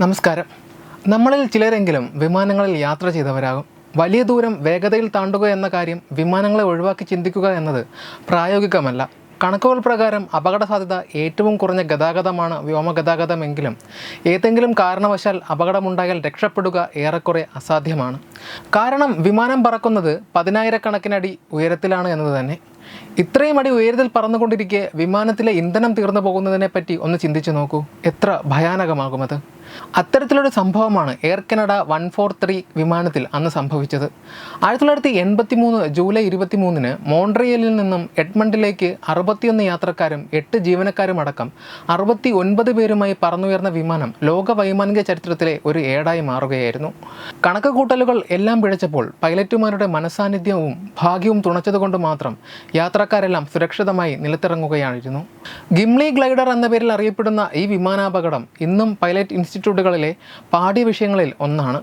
നമസ്കാരം. നമ്മളിൽ ചിലരെങ്കിലും വിമാനങ്ങളിൽ യാത്ര ചെയ്തവരാകും. വലിയ ദൂരം വേഗതയിൽ താണ്ടുക എന്ന കാര്യം വിമാനങ്ങളെ ഒഴിവാക്കി ചിന്തിക്കുക എന്നത് പ്രായോഗികമല്ല. കണക്കുകൾ പ്രകാരം അപകട സാധ്യത ഏറ്റവും കുറഞ്ഞ ഗതാഗതമാണ് വ്യോമഗതാഗതമെങ്കിലും ഏതെങ്കിലും കാരണവശാൽ അപകടമുണ്ടായാൽ രക്ഷപ്പെടുക ഏറെക്കുറെ അസാധ്യമാണ്. കാരണം വിമാനം പറക്കുന്നത് പതിനായിരക്കണക്കിനടി ഉയരത്തിലാണ് എന്നത് തന്നെ. ഇത്രയും അടി ഉയരത്തിൽ പറന്നുകൊണ്ടിരിക്കെ വിമാനത്തിലെ ഇന്ധനം തീർന്നു പോകുന്നതിനെ പറ്റി ഒന്ന് ചിന്തിച്ചു നോക്കൂ. എത്ര ഭയാനകമാകുമത്. അത്തരത്തിലൊരു സംഭവമാണ് Air Canada one four three വിമാനത്തിൽ അന്ന് സംഭവിച്ചത്. ആയിരത്തി തൊള്ളായിരത്തി എൺപത്തി മൂന്ന് ജൂലൈ ഇരുപത്തി മൂന്നിന് മോൺട്രിയലിൽ നിന്നും എഡ്മണ്ടിലേക്ക് അറുപത്തിയൊന്ന് യാത്രക്കാരും എട്ട് ജീവനക്കാരും അടക്കം അറുപത്തി ഒൻപത് പേരുമായി പറന്നുയർന്ന വിമാനം ലോക വൈമാനിക ചരിത്രത്തിലെ ഒരു ഏടായി മാറുകയായിരുന്നു. കണക്ക് കൂട്ടലുകൾ എല്ലാം പിഴച്ചപ്പോൾ പൈലറ്റുമാരുടെ മനസാന്നിധ്യവും ഭാഗ്യവും തുണച്ചതുകൊണ്ട് മാത്രം യാത്രക്കാരെല്ലാം സുരക്ഷിതമായി നിലത്തിറങ്ങുകയായിരുന്നു. ഗിംലി ഗ്ലൈഡർ എന്ന പേരിൽ അറിയപ്പെടുന്ന ഈ വിമാനാപകടം ഇന്നും പൈലറ്റ് ഇൻസ്റ്റിറ്റ്യൂട്ടുകളിലെ പാഠ്യവിഷയങ്ങളിൽ ഒന്നാണ്.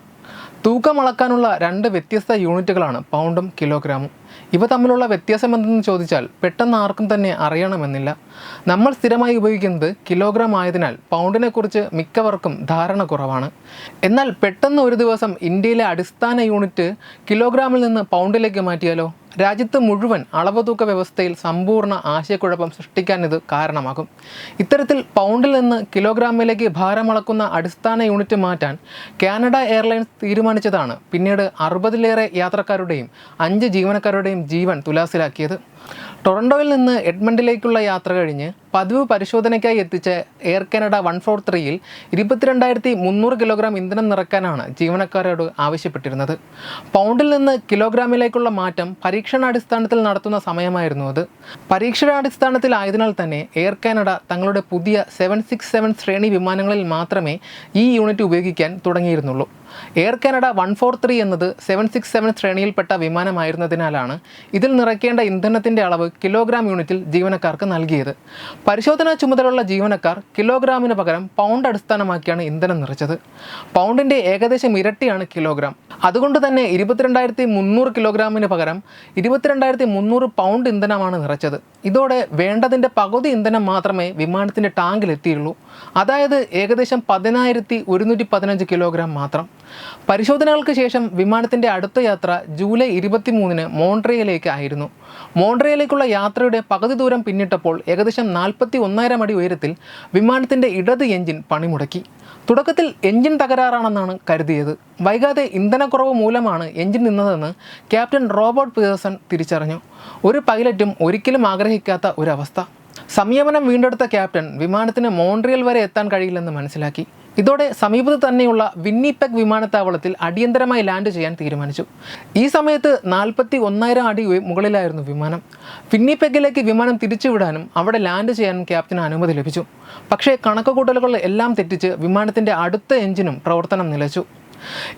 തൂക്കം അളക്കാനുള്ള രണ്ട് വ്യത്യസ്ത യൂണിറ്റുകളാണ് പൗണ്ടും കിലോഗ്രാമും. ഇവ തമ്മിലുള്ള വ്യത്യാസം എന്തെന്ന് ചോദിച്ചാൽ പെട്ടെന്ന് ആർക്കും തന്നെ അറിയണമെന്നില്ല. നമ്മൾ സ്ഥിരമായി ഉപയോഗിക്കുന്നത് കിലോഗ്രാം ആയതിനാൽ പൗണ്ടിനെക്കുറിച്ച് മിക്കവർക്കും ധാരണ കുറവാണ്. എന്നാൽ പെട്ടെന്ന് ഒരു ദിവസം ഇന്ത്യയിലെ അടിസ്ഥാന യൂണിറ്റ് കിലോഗ്രാമിൽ നിന്ന് പൗണ്ടിലേക്ക് മാറ്റിയാലോ? രാജ്യത്ത് മുഴുവൻ അളവ് തൂക്ക വ്യവസ്ഥയിൽ സമ്പൂർണ ആശയക്കുഴപ്പം സൃഷ്ടിക്കാൻ ഇത് കാരണമാകും. ഇത്തരത്തിൽ പൗണ്ടിൽ നിന്ന് കിലോഗ്രാമിലേക്ക് ഭാരമളക്കുന്ന അടിസ്ഥാന യൂണിറ്റ് മാറ്റാൻ കാനഡ എയർലൈൻസ് തീരുമാനിച്ചതാണ്. പിന്നീട് അറുപതിലേറെ യാത്രക്കാരുടെയും അഞ്ച് ജീവനക്കാരുടെയും ജീവൻ തുലാസിലാക്കിയത്. ടൊറൻഡോയിൽ നിന്ന് എഡ്മണ്ടിലേക്കുള്ള യാത്ര കഴിഞ്ഞ് പതിവ് പരിശോധനയ്ക്കായി എത്തിച്ച എയർ കാനഡ വൺ ഫോർ ത്രീയിൽ ഇരുപത്തിരണ്ടായിരത്തി മുന്നൂറ് കിലോഗ്രാം ഇന്ധനം നിറക്കാനാണ് ജീവനക്കാരോട് ആവശ്യപ്പെട്ടിരുന്നത്. പൗണ്ടിൽ നിന്ന് കിലോഗ്രാമിലേക്കുള്ള മാറ്റം പരീക്ഷണാടിസ്ഥാനത്തിൽ നടത്തുന്ന സമയമായിരുന്നു അത്. പരീക്ഷണാടിസ്ഥാനത്തിലായതിനാൽ തന്നെ എയർ കാനഡ തങ്ങളുടെ പുതിയ സെവൻ സിക്സ് സെവൻ ശ്രേണി വിമാനങ്ങളിൽ മാത്രമേ ഈ യൂണിറ്റ് ഉപയോഗിക്കാൻ തുടങ്ങിയിരുന്നുള്ളൂ. Air Canada one four three എന്നത് സെവൻ സിക്സ് സെവൻ ശ്രേണിയിൽപ്പെട്ട വിമാനമായിരുന്നതിനാലാണ് ഇതിൽ നിറയ്ക്കേണ്ട ഇന്ധനത്തിന്റെ അളവ് കിലോഗ്രാം യൂണിറ്റിൽ ജീവനക്കാർക്ക് നൽകിയത്. പരിശോധനാ ചുമതലയുള്ള ജീവനക്കാർ കിലോഗ്രാമിന് പകരം പൗണ്ട് അടിസ്ഥാനമാക്കിയാണ് ഇന്ധനം നിറച്ചത്. പൗണ്ടിന്റെ ഏകദേശം ഇരട്ടിയാണ് കിലോഗ്രാം. അതുകൊണ്ട് തന്നെ ഇരുപത്തിരണ്ടായിരത്തി മുന്നൂറ് കിലോഗ്രാമിന് പകരം ഇരുപത്തിരണ്ടായിരത്തി മുന്നൂറ് പൗണ്ട് ഇന്ധനമാണ് നിറച്ചത്. ഇതോടെ വേണ്ടതിന്റെ പകുതി ഇന്ധനം മാത്രമേ വിമാനത്തിന്റെ ടാങ്കിൽ എത്തിയുള്ളൂ. അതായത് ഏകദേശം പതിനായിരത്തി ഒരുന്നൂറ്റി പതിനഞ്ച് കിലോഗ്രാം മാത്രം. പരിശോധനകൾക്ക് ശേഷം വിമാനത്തിന്റെ അടുത്ത യാത്ര ജൂലൈ ഇരുപത്തി മൂന്നിന് മോൺട്രിയയിലേക്ക് ആയിരുന്നു. മോൺട്രിയയിലേക്കുള്ള യാത്രയുടെ പകുതി ദൂരം പിന്നിട്ടപ്പോൾ ഏകദേശം നാൽപ്പത്തി ഒന്നായിരം അടി ഉയരത്തിൽ വിമാനത്തിന്റെ ഇടത് എഞ്ചിൻ പണിമുടക്കി. തുടക്കത്തിൽ എഞ്ചിൻ തകരാറാണെന്നാണ് കരുതിയത്. വൈകാതെ ഇന്ധനക്കുറവ് മൂലമാണ് എഞ്ചിൻ നിന്നതെന്ന് ക്യാപ്റ്റൻ റോബർട്ട് പീതേഴ്സൺ തിരിച്ചറിഞ്ഞു. ഒരു പൈലറ്റും ഒരിക്കലും ആഗ്രഹിക്കാത്ത ഒരവസ്ഥ. സംയമനം വീണ്ടെടുത്ത ക്യാപ്റ്റൻ വിമാനത്തിന് മോൺട്രിയൽ വരെ എത്താൻ കഴിയില്ലെന്ന് മനസ്സിലാക്കി. ഇതോടെ സമീപത്ത് തന്നെയുള്ള വിന്നിപ്പെഗ് വിമാനത്താവളത്തിൽ അടിയന്തരമായി ലാൻഡ് ചെയ്യാൻ തീരുമാനിച്ചു. ഈ സമയത്ത് നാൽപ്പത്തി ഒന്നായിരം അടി മുകളിലായിരുന്നു വിമാനം. വിന്നിപ്പെഗിലേക്ക് വിമാനം തിരിച്ചുവിടാനും അവിടെ ലാൻഡ് ചെയ്യാനും ക്യാപ്റ്റന് അനുമതി ലഭിച്ചു. പക്ഷേ കണക്കുകൂട്ടലുകൾ എല്ലാം തെറ്റിച്ച് വിമാനത്തിന്റെ അടുത്ത എഞ്ചിനും പ്രവർത്തനം നിലച്ചു.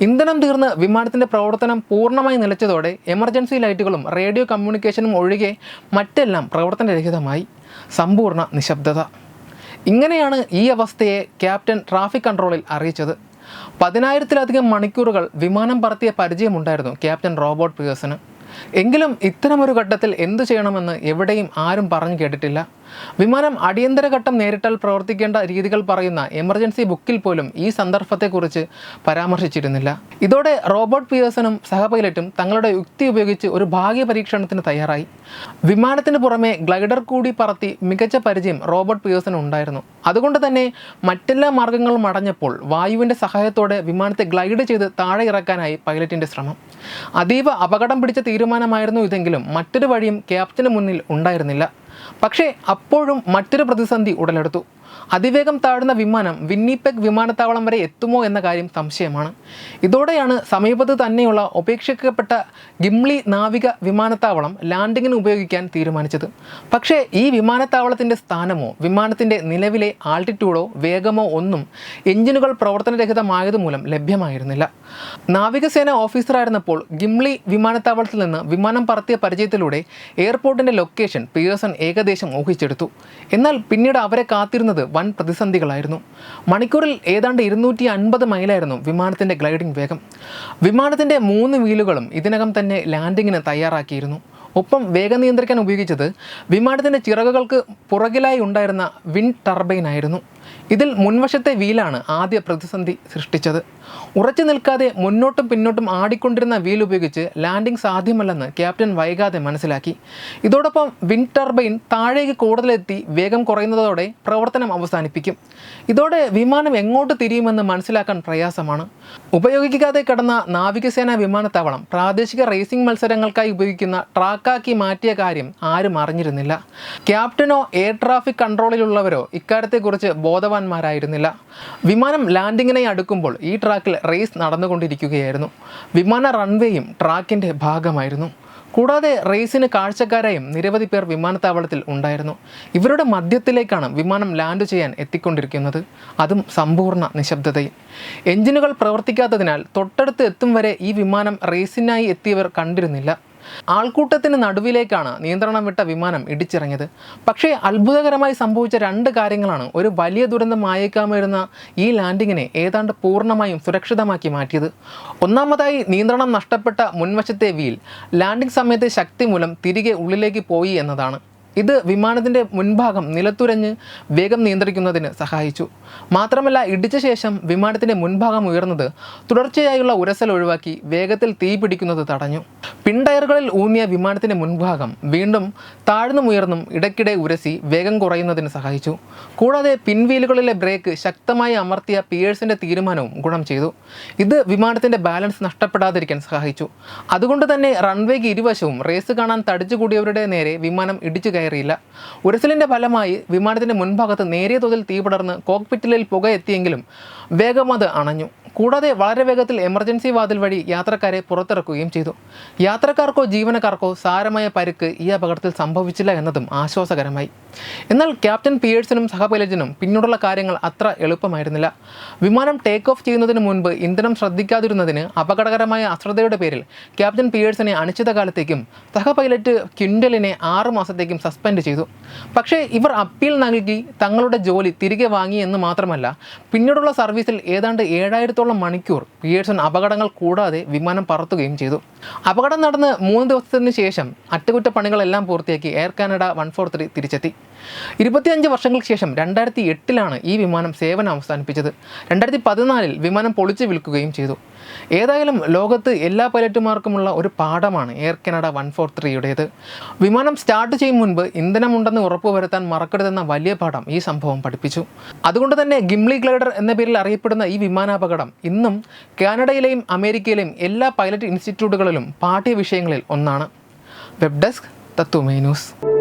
ഇന്ധനം തീർന്ന് വിമാനത്തിന്റെ പ്രവർത്തനം പൂർണമായി നിലച്ചതോടെ എമർജൻസി ലൈറ്റുകളും റേഡിയോ കമ്മ്യൂണിക്കേഷനും ഒഴികെ മറ്റെല്ലാം പ്രവർത്തനരഹിതമായി. സമ്പൂർണ നിശബ്ദത. ഇങ്ങനെയാണ് ഈ അവസ്ഥയെ ക്യാപ്റ്റൻ ട്രാഫിക് കൺട്രോളിൽ അറിയിച്ചത്. പതിനായിരത്തിലധികം മണിക്കൂറുകൾ വിമാനം പറത്തിയ പരിചയമുണ്ടായിരുന്നു ക്യാപ്റ്റൻ റോബോട്ട് പിയേഴ്സന് എങ്കിലും ഇത്തരമൊരു ഘട്ടത്തിൽ എന്തു ചെയ്യണമെന്ന് എവിടെയും ആരും പറഞ്ഞു കേട്ടിട്ടില്ല. വിമാനം അടിയന്തര ഘട്ടം നേരിട്ടാൽ പ്രവർത്തിക്കേണ്ട രീതികൾ പറയുന്ന എമർജൻസി ബുക്കിൽ പോലും ഈ സന്ദർഭത്തെക്കുറിച്ച് പരാമർശിച്ചിരുന്നില്ല. ഇതോടെ റോബർട്ട് പിയേഴ്സണും സഹപൈലറ്റും തങ്ങളുടെ യുക്തി ഉപയോഗിച്ച് ഒരു ഭാഗ്യ പരീക്ഷണത്തിന് തയ്യാറായി. വിമാനത്തിന് പുറമെ ഗ്ലൈഡർ കൂടി പറത്തി മികച്ച പരിചയം റോബർട്ട് പിയേഴ്സൺ ഉണ്ടായിരുന്നു. അതുകൊണ്ട് തന്നെ മറ്റെല്ലാ മാർഗങ്ങളും അടഞ്ഞപ്പോൾ വായുവിന്റെ സഹായത്തോടെ വിമാനത്തെ ഗ്ലൈഡ് ചെയ്ത് താഴെ ഇറക്കാനായി പൈലറ്റിന്റെ ശ്രമം. അതീവ അപകടം പിടിച്ച തീരുമാനമായിരുന്നു ഇതെങ്കിലും മറ്റൊരു വഴിയും ക്യാപ്റ്റന് മുന്നിൽ ഉണ്ടായിരുന്നില്ല. പക്ഷേ അപ്പോഴും മറ്റൊരു പ്രതിസന്ധി ഉടലെടുത്തു. അതിവേഗം താഴുന്ന വിമാനം വിന്നിപ്പെഗ് വിമാനത്താവളം വരെ എത്തുമോ എന്ന കാര്യം സംശയമാണ്. ഇതോടെയാണ് സമീപത്ത് തന്നെയുള്ള ഉപേക്ഷിക്കപ്പെട്ട ഗിംലി നാവിക വിമാനത്താവളം ലാൻഡിങ്ങിന് ഉപയോഗിക്കാൻ തീരുമാനിച്ചത്. പക്ഷേ ഈ വിമാനത്താവളത്തിന്റെ സ്ഥാനമോ വിമാനത്തിന്റെ നിലവിലെ ആൾട്ടിറ്റ്യൂഡോ വേഗമോ ഒന്നും എഞ്ചിനുകൾ പ്രവർത്തനരഹിതമായതുമൂലം ലഭ്യമായിരുന്നില്ല. നാവികസേന ഓഫീസറായിരുന്നപ്പോൾ ഗിംലി വിമാനത്താവളത്തിൽ നിന്ന് വിമാനം പറത്തിയ പരിചയത്തിലൂടെ എയർപോർട്ടിന്റെ ലൊക്കേഷൻ പിയേഴ്സൺ ഏകദേശം ഊഹിച്ചെടുത്തു. എന്നാൽ പിന്നീട് അവരെ കാത്തിരുന്നത് വൻ പ്രതിസന്ധികളായിരുന്നു. മണിക്കൂറിൽ ഏതാണ്ട് ഇരുന്നൂറ്റി അൻപത് മൈലായിരുന്നു വിമാനത്തിന്റെ ഗ്ലൈഡിംഗ് വേഗം. വിമാനത്തിന്റെ മൂന്ന് വീലുകളും ഇതിനകം തന്നെ ലാൻഡിങ്ങിന് തയ്യാറാക്കിയിരുന്നു. ഒപ്പം വേഗം നിയന്ത്രിക്കാൻ ഉപയോഗിച്ചത് വിമാനത്തിന്റെ ചിറകുകൾക്ക് പുറകിലായി ഉണ്ടായിരുന്ന വിൻ ടർബൈൻ ആയിരുന്നു. ഇതിൽ മുൻവശത്തെ വീലാണ് ആദ്യ പ്രതിസന്ധി സൃഷ്ടിച്ചത്. ഉറച്ചു നിൽക്കാതെ മുന്നോട്ടും പിന്നോട്ടും ആടിക്കൊണ്ടിരുന്ന വീൽ ഉപയോഗിച്ച് ലാൻഡിംഗ് സാധ്യമല്ലെന്ന് ക്യാപ്റ്റൻ വൈകാതെ മനസ്സിലാക്കി. ഇതോടൊപ്പം വിൻ ടർബൈൻ താഴേക്ക് കൂടുതലെത്തി വേഗം കുറയുന്നതോടെ പ്രവർത്തനം അവസാനിപ്പിക്കും. ഇതോടെ വിമാനം എങ്ങോട്ട് തിരിയുമെന്ന് മനസ്സിലാക്കാൻ പ്രയാസമാണ്. ഉപയോഗിക്കാതെ കിടന്ന നാവികസേന വിമാനത്താവളം പ്രാദേശിക റേസിംഗ് മത്സരങ്ങൾക്കായി ഉപയോഗിക്കുന്ന ട്രാക്കാക്കി മാറ്റിയ കാര്യം ആരും അറിഞ്ഞിരുന്നില്ല. ക്യാപ്റ്റനോ എയർ ട്രാഫിക് കൺട്രോളിലുള്ളവരോ ഇക്കാര്യത്തെക്കുറിച്ച് ബോധവാന്മാരായിരുന്നില്ല. വിമാനം ലാൻഡിങ്ങിനായി അടുക്കുമ്പോൾ ഈ ട്രാക്കിൽ റേസ് നടന്നുകൊണ്ടിരിക്കുകയായിരുന്നു. വിമാന റൺവേയും ട്രാക്കിന്റെ ഭാഗമായിരുന്നു. കൂടാതെ റേസിന് കാഴ്ചക്കാരായും നിരവധി പേർ വിമാനത്താവളത്തിൽ ഉണ്ടായിരുന്നു. ഇവരുടെ മധ്യത്തിലേക്കാണ് വിമാനം ലാൻഡ് ചെയ്യാൻ എത്തിക്കൊണ്ടിരിക്കുന്നത്. അതും സമ്പൂർണ നിശബ്ദതയിൽ. എഞ്ചിനുകൾ പ്രവർത്തിക്കാത്തതിനാൽ തൊട്ടടുത്ത് എത്തും വരെ ഈ വിമാനം റേസിനായി എത്തിയവർ കണ്ടിരുന്നില്ല. ആൾക്കൂട്ടത്തിന് നടുവിലേക്കാണ് നിയന്ത്രണം വിട്ട വിമാനം ഇടിച്ചിറങ്ങിയത്. പക്ഷേ അത്ഭുതകരമായി സംഭവിച്ച രണ്ട് കാര്യങ്ങളാണ് ഒരു വലിയ ദുരന്തമായേക്കാമായിരുന്ന ഈ ലാൻഡിങ്ങിനെ ഏതാണ്ട് പൂർണമായും സുരക്ഷിതമാക്കി മാറ്റിയത്. ഒന്നാമതായി നിയന്ത്രണം നഷ്ടപ്പെട്ട മുൻവശത്തെ വീൽ ലാൻഡിംഗ് സമയത്തെ ശക്തി മൂലം തിരികെ ഉള്ളിലേക്ക് പോയി എന്നതാണ്. ഇത് വിമാനത്തിന്റെ മുൻഭാഗം നിലത്തുരഞ്ഞ് വേഗം നിയന്ത്രിക്കുന്നതിന് സഹായിച്ചു. മാത്രമല്ല ഇടിച്ച ശേഷം വിമാനത്തിന്റെ മുൻഭാഗം ഉയർന്നത് തുടർച്ചയായുള്ള ഉരസൽ ഒഴിവാക്കി വേഗത്തിൽ തീ പിടിക്കുന്നത് തടഞ്ഞു. പിൻടയറുകളിൽ ഊന്നിയ വിമാനത്തിന്റെ മുൻഭാഗം വീണ്ടും താഴ്ന്നും ഉയർന്നും ഇടയ്ക്കിടെ ഉരസി വേഗം കുറയുന്നതിന് സഹായിച്ചു. കൂടാതെ പിൻവീലുകളിലെ ബ്രേക്ക് ശക്തമായി അമർത്തിയ പിയേഴ്സിന്റെ തീരുമാനവും ഗുണം ചെയ്തു. ഇത് വിമാനത്തിന്റെ ബാലൻസ് നഷ്ടപ്പെടാതിരിക്കാൻ സഹായിച്ചു. അതുകൊണ്ട് തന്നെ റൺവേക്ക് ഇരുവശവും റേസ് കാണാൻ തടിച്ചുകൂടിയവരുടെ നേരെ വിമാനം ഇടിച്ചു കയറിയില്ല. ഉരസലിന്റെ ഫലമായി വിമാനത്തിന്റെ മുൻഭാഗത്ത് നേരിയ തോതിൽ തീ പടർന്ന് കോക്പിറ്റിലിൽ പുക എത്തിയെങ്കിലും വേഗം അത് അണഞ്ഞു. കൂടാതെ വളരെ വേഗത്തിൽ എമർജൻസി വാതിൽ വഴി യാത്രക്കാരെ പുറത്തിറക്കുകയും ചെയ്തു. യാത്രക്കാർക്കോ ജീവനക്കാർക്കോ സാരമായ പരുക്ക് ഈ അപകടത്തിൽ സംഭവിച്ചില്ല എന്നതും ആശ്വാസകരമായി. എന്നാൽ ക്യാപ്റ്റൻ പിയേഴ്സിനും സഹപൈലറ്റിനും പിന്നീടുള്ള കാര്യങ്ങൾ അത്ര എളുപ്പമായിരുന്നില്ല. വിമാനം ടേക്ക് ഓഫ് ചെയ്യുന്നതിന് മുൻപ് ഇന്ധനം ശ്രദ്ധിക്കാതിരുന്നതിന് അപകടകരമായ അശ്രദ്ധയുടെ പേരിൽ ക്യാപ്റ്റൻ പിയേഴ്സിനെ അനിശ്ചിതകാലത്തേക്കും സഹപൈലറ്റ് ക്വിൻഡലിനെ ആറു മാസത്തേക്കും സസ്പെൻഡ് ചെയ്തു. പക്ഷേ ഇവർ അപ്പീൽ നൽകി തങ്ങളുടെ ജോലി തിരികെ വാങ്ങി എന്ന് മാത്രമല്ല പിന്നീടുള്ള സർവീസിൽ ഏതാണ്ട് ഏഴായിരത്തോളം മണിക്കൂർ പിയേഴ്സൺ അപകടങ്ങൾ കൂടാതെ വിമാനം പറത്തുകയും ചെയ്തു. അപകടം നടന്ന് മൂന്ന് ദിവസത്തിന് ശേഷം അറ്റകുറ്റപ്പണികളെല്ലാം പൂർത്തിയാക്കി Air Canada one four three തിരിച്ചെത്തി. ഇരുപത്തിയഞ്ച് വർഷങ്ങൾക്ക് ശേഷം രണ്ടായിരത്തി എട്ടിലാണ് ഈ വിമാനം സേവനം അവസാനിപ്പിച്ചത്. രണ്ടായിരത്തി പതിനാലിൽ വിമാനം പൊളിച്ചു വിൽക്കുകയും ചെയ്തു. ഏതായാലും ലോകത്ത് എല്ലാ പൈലറ്റുമാർക്കുമുള്ള ഒരു പാഠമാണ് എയർ കനഡ വൺ ഫോർ ത്രീയുടേത് വിമാനം സ്റ്റാർട്ട് ചെയ്യും മുൻപ് ഇന്ധനമുണ്ടെന്ന് ഉറപ്പുവരുത്താൻ മറക്കരുതെന്ന വലിയ പാഠം ഈ സംഭവം പഠിപ്പിച്ചു. അതുകൊണ്ട് തന്നെ ഗിംലി ഗ്ലൈഡർ എന്ന പേരിൽ അറിയപ്പെടുന്ന ഈ വിമാനാപകടം ഇന്നും കാനഡയിലെയും അമേരിക്കയിലെയും എല്ലാ പൈലറ്റ് ഇൻസ്റ്റിറ്റ്യൂട്ടുകളിലും പാഠ്യ വിഷയങ്ങളിൽ ഒന്നാണ് വെബ് ഡെസ്ക് തത്വമേ ന്യൂസ്